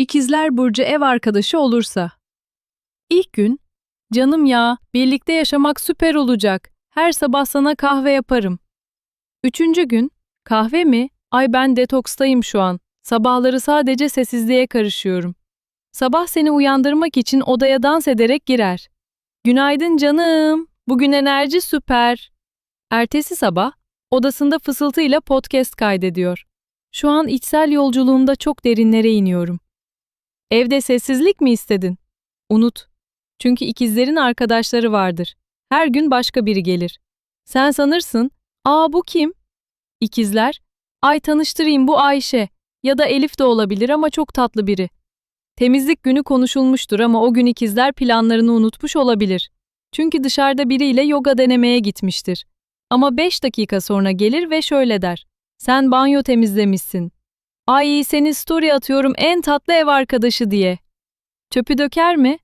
İkizler Burcu ev arkadaşı olursa. İlk gün, canım ya, birlikte yaşamak süper olacak. Her sabah sana kahve yaparım. Üçüncü gün, kahve mi? Ay ben detokstayım şu an. Sabahları sadece sessizliğe karışıyorum. Sabah seni uyandırmak için odaya dans ederek girer. Günaydın canım. Bugün enerji süper. Ertesi sabah odasında fısıltıyla podcast kaydediyor. Şu an içsel yolculuğumda çok derinlere iniyorum. Evde sessizlik mi istedin? Unut. Çünkü ikizlerin arkadaşları vardır. Her gün başka biri gelir. Sen sanırsın, ''Aa bu kim?'' İkizler, ''Ay tanıştırayım bu Ayşe ya da Elif de olabilir ama çok tatlı biri.'' Temizlik günü konuşulmuştur ama o gün ikizler planlarını unutmuş olabilir. Çünkü dışarıda biriyle yoga denemeye gitmiştir. Ama 5 dakika sonra gelir ve şöyle der. Sen banyo temizlemişsin. Ay seni story atıyorum en tatlı ev arkadaşı diye. Çöpü döker mi?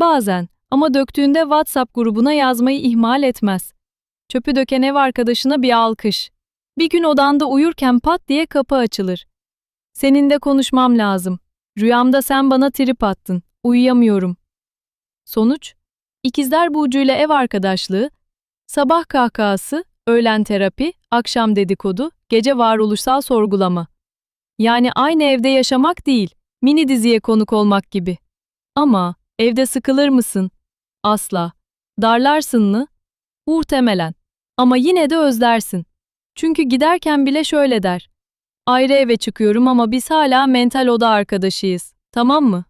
Bazen ama döktüğünde WhatsApp grubuna yazmayı ihmal etmez. Çöpü döken ev arkadaşına bir alkış. Bir gün odanda uyurken pat diye kapı açılır. Seninle konuşmam lazım. Rüyamda sen bana trip attın. Uyuyamıyorum. Sonuç? İkizler Burcu'yla ev arkadaşlığı, sabah kahkahası, öğlen terapi, akşam dedikodu, gece varoluşsal sorgulama. Yani aynı evde yaşamak değil, mini diziye konuk olmak gibi. Ama evde sıkılır mısın? Asla. Darlarsın mı? Muhtemelen. Ama yine de özlersin. Çünkü giderken bile şöyle der. Ayrı eve çıkıyorum ama biz hala mental oda arkadaşıyız. Tamam mı?